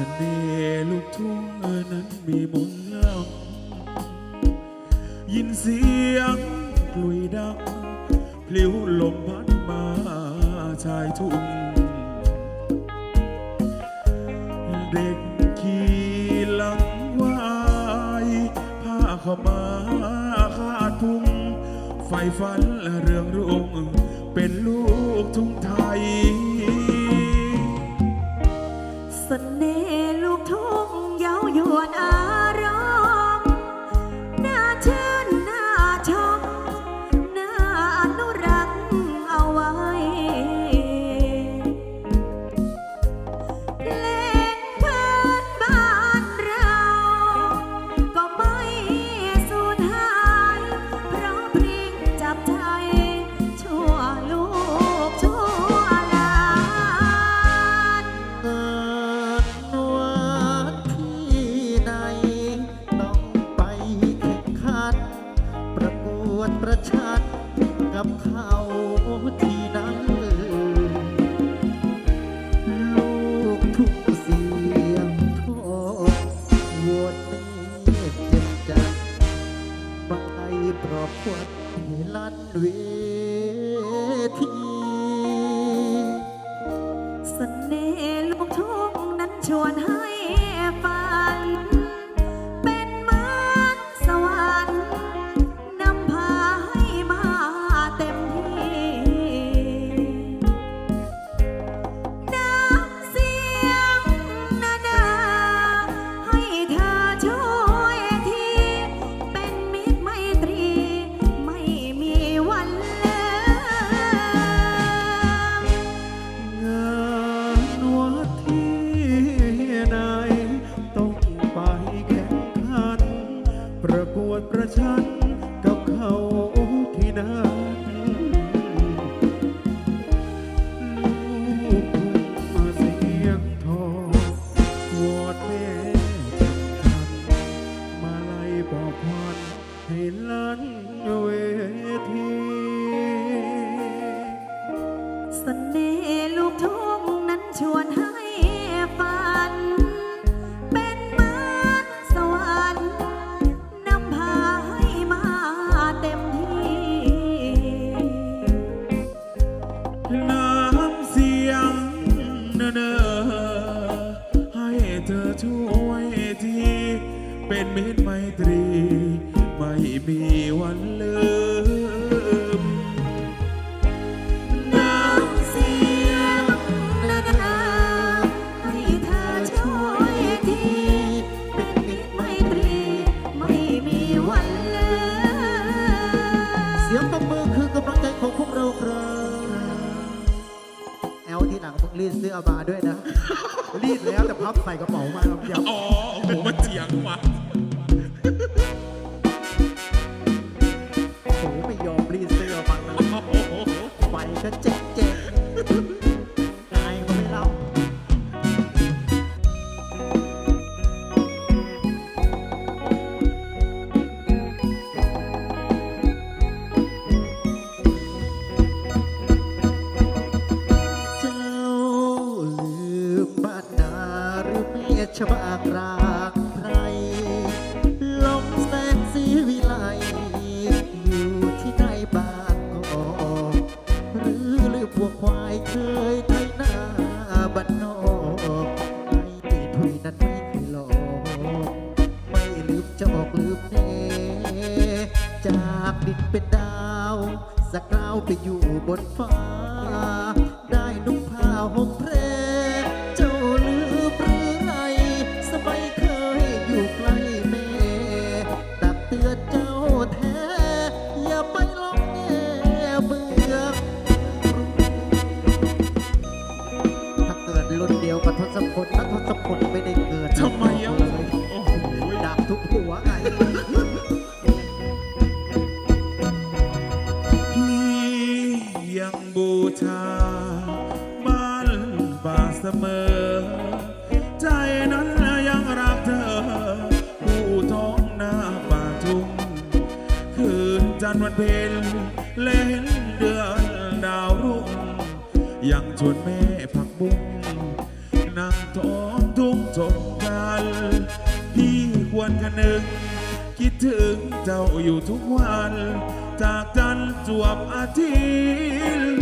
สน่ห์ลูกทุ่งเออนั้นมีมนต์ล้ำยินเสียงกลุยดังพลิ้วลมพัดมาชายทุ่งเด็กขี่หลังวายผ้าขมาคาดพุงไฟฟันเรื่องรุ่งเป็นลูกทุ่งไทย นเน่ลูกทุ่งเย้ายวนอารมณ์น่าชื่นน่าชมน่าอนุรักษ์เอาไว้ เพลงเพื่อนบ้านเรา ก็ไม่สูญหาย เพราะเพลง final. บุญนางทองทุ่งทงกานพี่ควรคนึง คิดถึงเจ้าอยู่ทุกวัน จากกันจวบอาทิตย์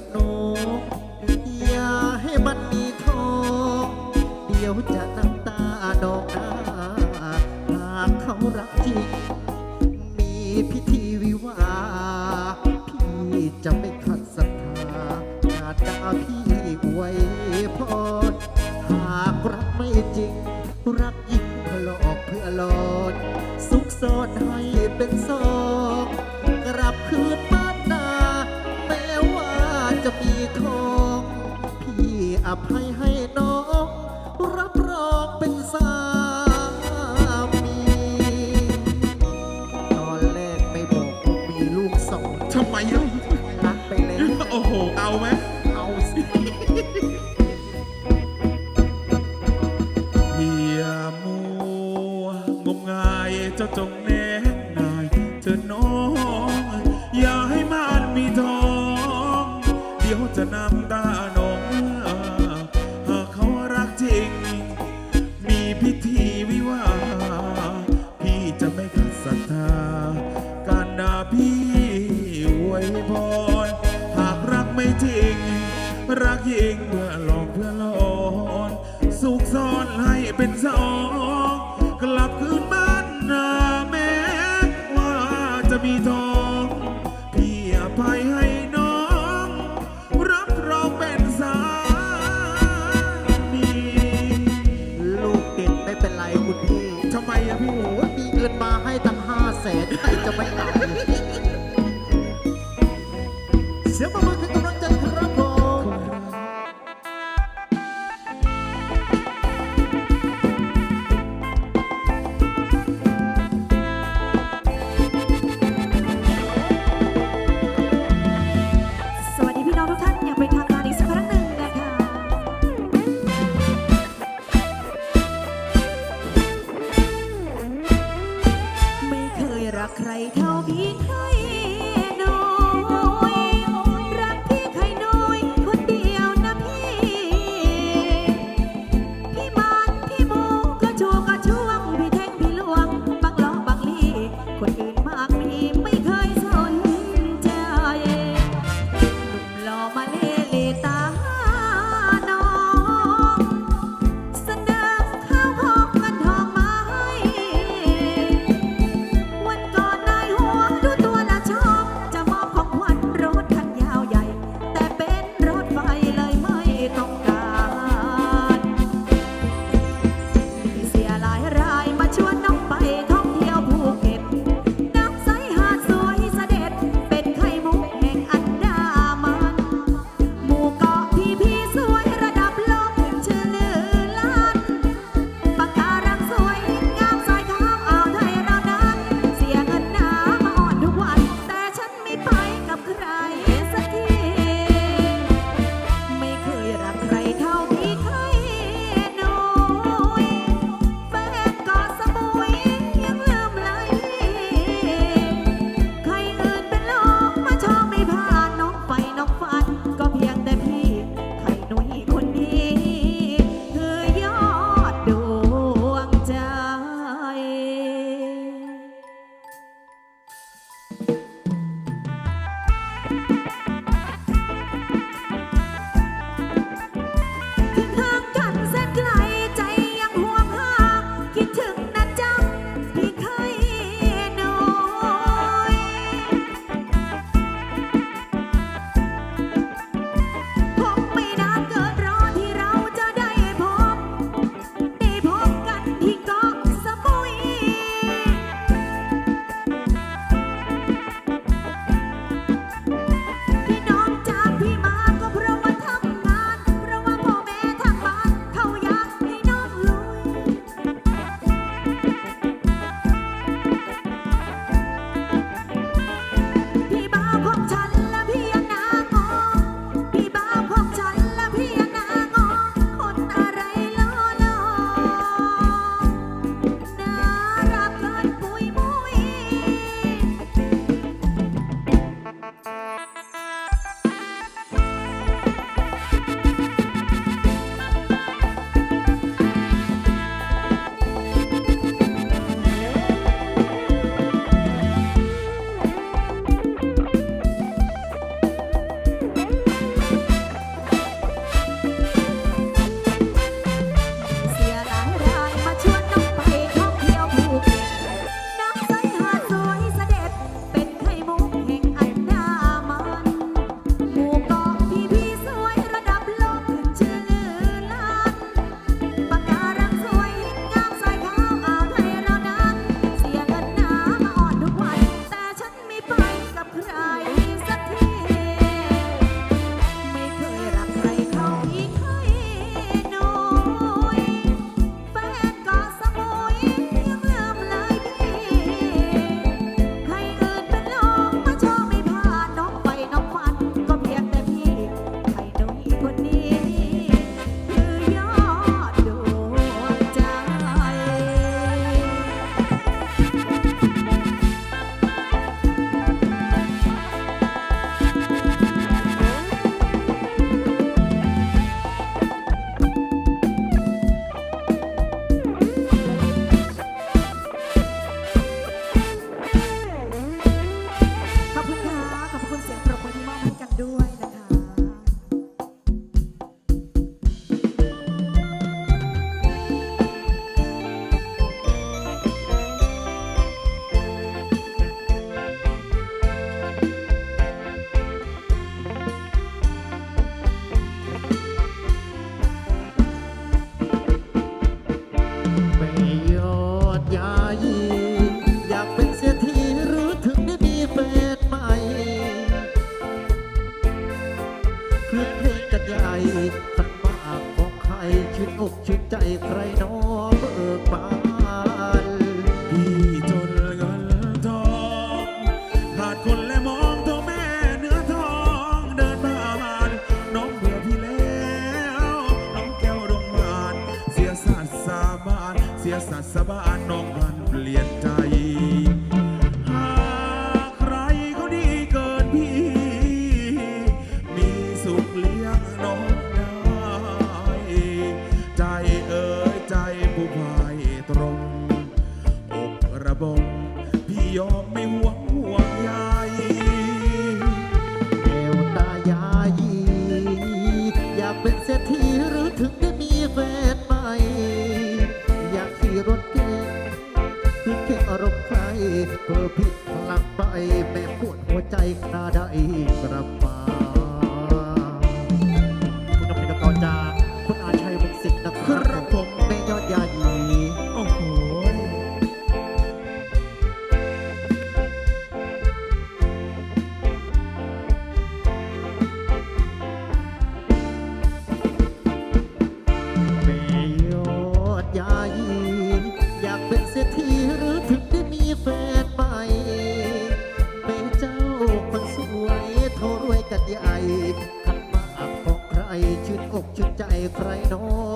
ดนู Sama. and 不是啊。 ชิดอกชิดใจใครน้อเบิกบานพี่จนเงินทองขาดคนและมองตัวแม่เนื้อทองเดินมาบานน้องเบื่อพี่แล้วน้องแก้วดงงานเสียสัตสาบานเสียสัตสาบานน้องพันเปลี่ยนใจ Krishna. จิตใจใครน้อ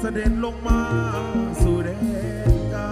เสด็จลงมาสู่แดนกา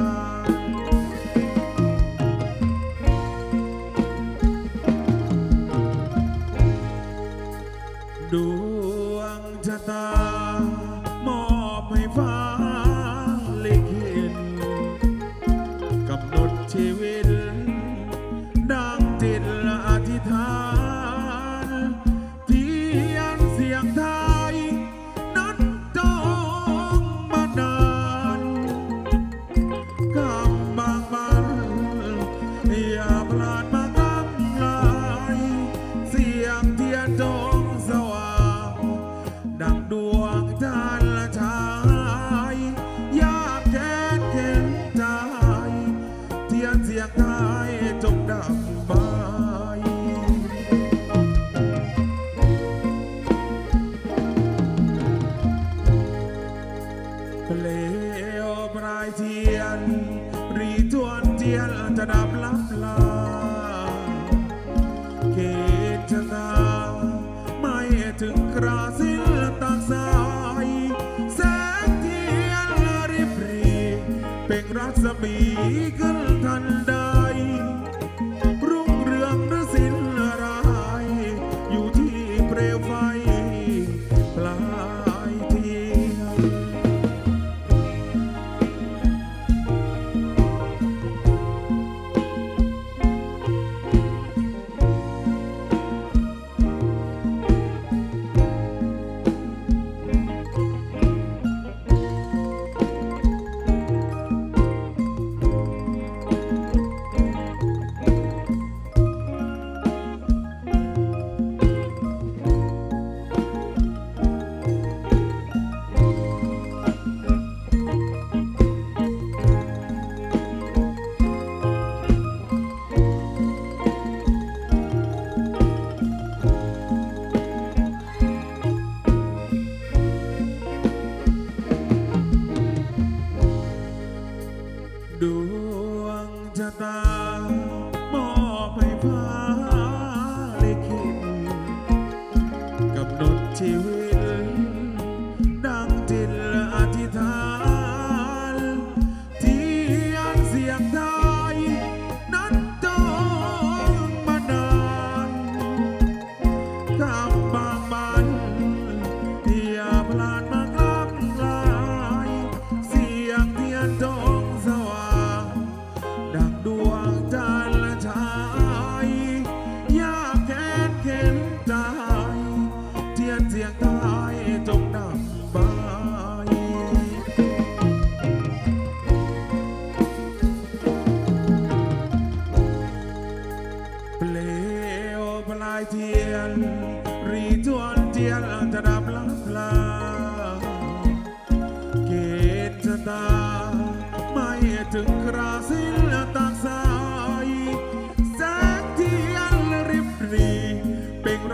一个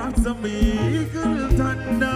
รัศมีขึ้นทันใด